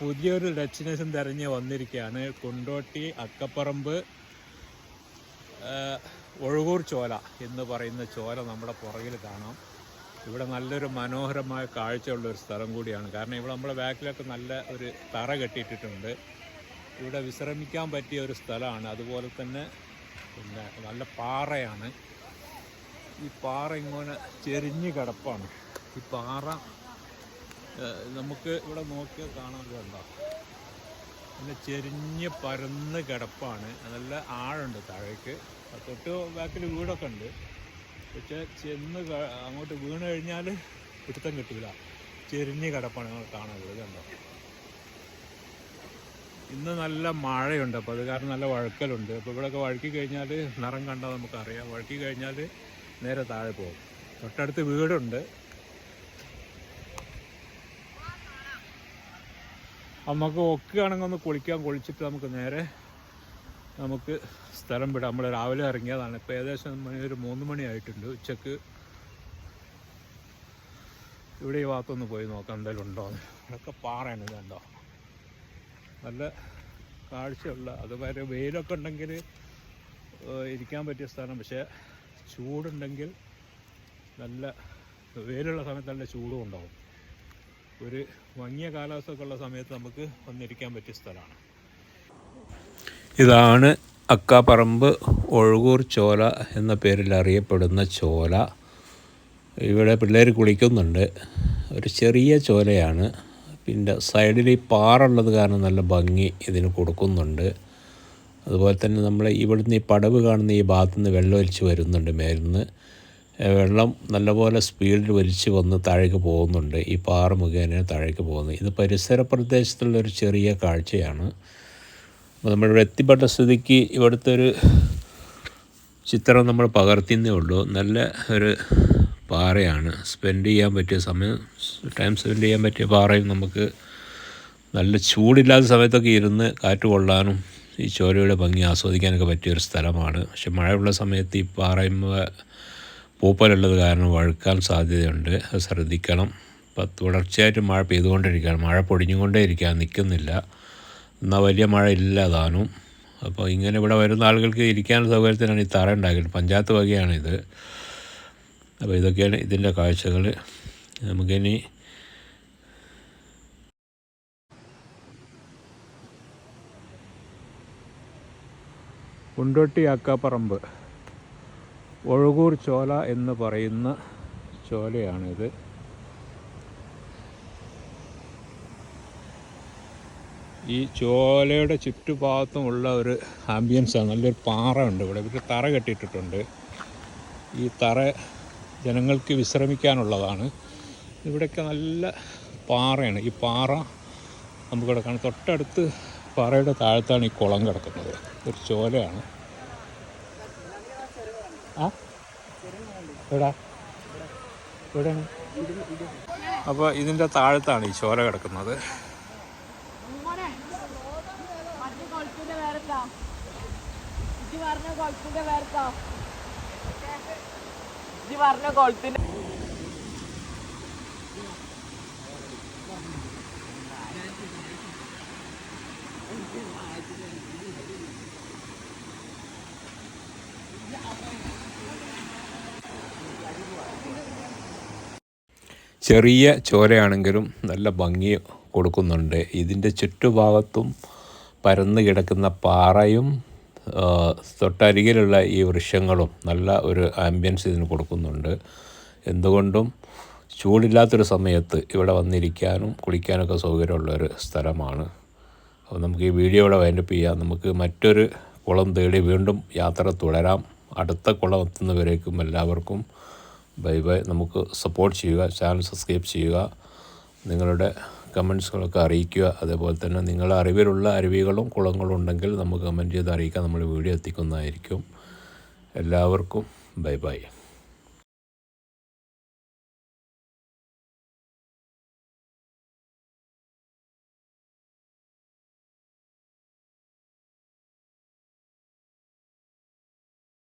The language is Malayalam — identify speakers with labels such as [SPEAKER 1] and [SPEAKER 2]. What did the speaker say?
[SPEAKER 1] പുതിയൊരു ഡെസ്റ്റിനേഷൻ തിരഞ്ഞ് വന്നിരിക്കുകയാണ്. കുണ്ടോട്ടി അക്കപ്പറമ്പ് ഒഴുകൂർ ചോല എന്ന് പറയുന്ന ചോല നമ്മുടെ പുറകിൽ കാണാം. ഇവിടെ നല്ലൊരു മനോഹരമായ കാഴ്ചയുള്ള ഒരു സ്ഥലം കൂടിയാണ്. കാരണം ഇവിടെ നമ്മുടെ ബാക്കിലൊക്കെ നല്ല ഒരു തറ കെട്ടിയിട്ടിട്ടുണ്ട്. ഇവിടെ വിശ്രമിക്കാൻ പറ്റിയ ഒരു സ്ഥലമാണ്. അതുപോലെ തന്നെ പിന്നെ നല്ല പാറയാണ്. ഈ പാറ ഇങ്ങനെ ചെരിഞ്ഞ് കിടപ്പാണ്. ഈ പാറ നമുക്ക് ഇവിടെ നോക്കിയാൽ കാണാൻ കണ്ടോ? നല്ല ചെരിഞ്ഞ് പരന്ന് കിടപ്പാണ്. നല്ല ആഴുണ്ട് താഴേക്ക്. തൊട്ട് ബാക്കിൽ വീടൊക്കെ ഉണ്ട്. പക്ഷേ ചെന്ന് അങ്ങോട്ട് വീണ് കഴിഞ്ഞാൽ പിടുത്തം കിട്ടില്ല ചെരിഞ്ഞ് കിടപ്പാണ് നമ്മൾ കാണുന്നത് കണ്ടോ? ഇന്ന് നല്ല മഴയുണ്ട് അപ്പോൾ അത് കാരണം നല്ല വഴുക്കലുണ്ട്. അപ്പോൾ ഇവിടെയൊക്കെ വഴുക്കി കഴിഞ്ഞാൽ നിറം കണ്ടാൽ നമുക്കറിയാം. വഴുക്കി കഴിഞ്ഞാൽ നേരെ താഴെ പോകും. തൊട്ടടുത്ത് വീടുണ്ട്. നമുക്ക് ഒക്കുകയാണെങ്കിൽ ഒന്ന് കുളിക്കാൻ കുളിച്ചിട്ട് നമുക്ക് നേരെ നമുക്ക് സ്ഥലം വിടാം. നമ്മൾ രാവിലെ ഇറങ്ങിയതാണ്. ഇപ്പോൾ ഏകദേശം മണി ഒരു മൂന്ന് മണിയായിട്ടുണ്ട് ഉച്ചയ്ക്ക് ഇവിടെ ഈ ഭാഗത്തൊന്ന് പോയി നോക്കാം എന്തെങ്കിലും ഉണ്ടോ അതൊക്കെ പാറയാണ് ഇതുണ്ടോ നല്ല കാഴ്ചയുള്ള അതുപോലെ വെയിലൊക്കെ ഉണ്ടെങ്കിൽ ഇരിക്കാൻ പറ്റിയ സ്ഥലം. പക്ഷേ ചൂടുണ്ടെങ്കിൽ നല്ല വെയിലുള്ള സമയത്ത് നല്ല ചൂടും ഉണ്ടാവും. ഒരു ഭംഗിയ കാലാവസ്ഥയൊക്കെ ഉള്ള സമയത്ത് നമുക്ക് വന്നിരിക്കാൻ പറ്റിയ സ്ഥലമാണ്. ഇതാണ് അക്കാപ്പറമ്പ് ഒഴുകൂർ ചോല എന്ന പേരിൽ അറിയപ്പെടുന്ന ചോല. ഇവിടെ പിള്ളേർ കുളിക്കുന്നുണ്ട്. ഒരു ചെറിയ ചോലയാണ്. പിന്നെ സൈഡിൽ ഈ പാറുള്ളത് കാരണം നല്ല ഭംഗി ഇതിന് കൊടുക്കുന്നുണ്ട്. അതുപോലെ തന്നെ നമ്മൾ ഇവിടുന്ന് ഈ പടവ് കാണുന്ന ഈ ഭാഗത്തുനിന്ന് വെള്ളം ഒലിച്ച് വരുന്നുണ്ട് മേലിൽ ഏഹ് വെള്ളം നല്ലപോലെ സ്പീഡിൽ വലിച്ച് വന്ന് താഴേക്ക് പോകുന്നുണ്ട്. ഈ പാറ മുഖേന താഴേക്ക് പോകുന്നത്. ഇത് പരിസര പ്രദേശത്തുള്ളൊരു ചെറിയ കാഴ്ചയാണ്. അപ്പോൾ നമ്മളിവിടെ എത്തിപ്പെട്ട സ്ഥിതിക്ക് ഇവിടുത്തെ ഒരു ചിത്രം നമ്മൾ പകർത്തിയെന്നേ ഉള്ളൂ. നല്ല ഒരു പാറയാണ്. സ്പെൻഡ് ചെയ്യാൻ പറ്റിയ സമയം ടൈം സ്പെൻഡ് ചെയ്യാൻ പറ്റിയ പാറയും നമുക്ക് നല്ല ചൂടില്ലാത്ത സമയത്തൊക്കെ ഇരുന്ന് കാറ്റ് കൊള്ളാനും ഈ ചോരയുടെ ഭംഗി ആസ്വദിക്കാനൊക്കെ പറ്റിയൊരു സ്ഥലമാണ്. പക്ഷെ മഴയുള്ള സമയത്ത് ഈ പാറയുമ്മ പൂപ്പലുള്ളത് കാരണം വഴുക്കാൻ സാധ്യതയുണ്ട്. അത് ശ്രദ്ധിക്കണം. ഇപ്പം തുടർച്ചയായിട്ട് മഴ പെയ്തുകൊണ്ടിരിക്കുകയാണ്. മഴ പൊടിഞ്ഞുകൊണ്ടേ ഇരിക്കുക നിൽക്കുന്നില്ല. എന്നാൽ വലിയ മഴ ഇല്ല താനും. അപ്പോൾ ഇങ്ങനെ ഇവിടെ വരുന്ന ആളുകൾക്ക് ഇരിക്കാൻ സൗകര്യത്തിനാണ് ഈ തറ ഉണ്ടാക്കിയത്. പഞ്ചായത്ത് വകയാണിത്. അപ്പോൾ ഇതൊക്കെയാണ് ഇതിന്റെ കാഴ്ചകൾ. നമുക്കിനി കുണ്ടോട്ടി അക്കാപ്പറമ്പ് ഒഴുകൂർ ചോല എന്ന് പറയുന്ന ചോലയാണിത്. ഈ ചോലയുടെ ചുറ്റുഭാഗത്തുമുള്ള ഒരു ആംബിയൻസാണ് നല്ലൊരു പാറ ഉണ്ട് ഇവിടെ. ഇവർ തറ കെട്ടിയിട്ടിട്ടുണ്ട്. ഈ തറ ജനങ്ങൾക്ക് വിശ്രമിക്കാനുള്ളതാണ്. ഇവിടെയൊക്കെ നല്ല പാറയാണ്. ഈ പാറ നമുക്കിവിടെ കാണാം. തൊട്ടടുത്ത് പാറയുടെ താഴത്താണ് ഈ കുളം കിടക്കുന്നത്. ഒരു ചോലയാണ്. ആ? എവിടാ? എവിടെയാണ്? അപ്പോൾ ഇതിന്റെ താഴത്താണ് ഈ ചോര കിടക്കുന്നത്.
[SPEAKER 2] പറഞ്ഞ കൊളത്തിന്റെ വേർത്താ ഇജ്ജ് പറഞ്ഞ കൊളത്തിന്റെ
[SPEAKER 1] ചെറിയ ചോരയാണെങ്കിലും നല്ല ഭംഗി കൊടുക്കുന്നുണ്ട്. ഇതിന്റെ ചുറ്റുഭാഗത്തും പരന്ന് കിടക്കുന്ന പാറയും തൊട്ടരികിലുള്ള ഈ വൃക്ഷങ്ങളും നല്ല ഒരു ആംബിയൻസ് ഇതിന് കൊടുക്കുന്നുണ്ട്. എന്തുകൊണ്ടും ചൂടില്ലാത്തൊരു സമയത്ത് ഇവിടെ വന്നിരിക്കാനും കുളിക്കാനൊക്കെ സൗകര്യമുള്ളൊരു സ്ഥലമാണ്. അപ്പോൾ നമുക്ക് ഈ വീഡിയോ ഇവിടെ വൈൻഡപ്പ് ചെയ്യാം. നമുക്ക് മറ്റൊരു കുളം തേടി വീണ്ടും യാത്ര തുടരാം. അടുത്ത കുളം എത്തുന്നവരേക്കും എല്ലാവർക്കും ബൈ ബൈ നമുക്ക് സപ്പോർട്ട് ചെയ്യുക ചാനൽ സബ്സ്ക്രൈബ് ചെയ്യുക നിങ്ങളുടെ കമൻസുകളൊക്കെ അറിയിക്കുക. അതേപോലെ തന്നെ നിങ്ങളുടെ അറിവിലുള്ള അരുവികളും കുളങ്ങളും ഉണ്ടെങ്കിൽ നമുക്ക് കമന്റ് ചെയ്ത് അറിയിക്കാൻ നമ്മൾ വീഡിയോ എത്തിക്കുന്നതായിരിക്കും. എല്ലാവർക്കും ബൈ ബൈ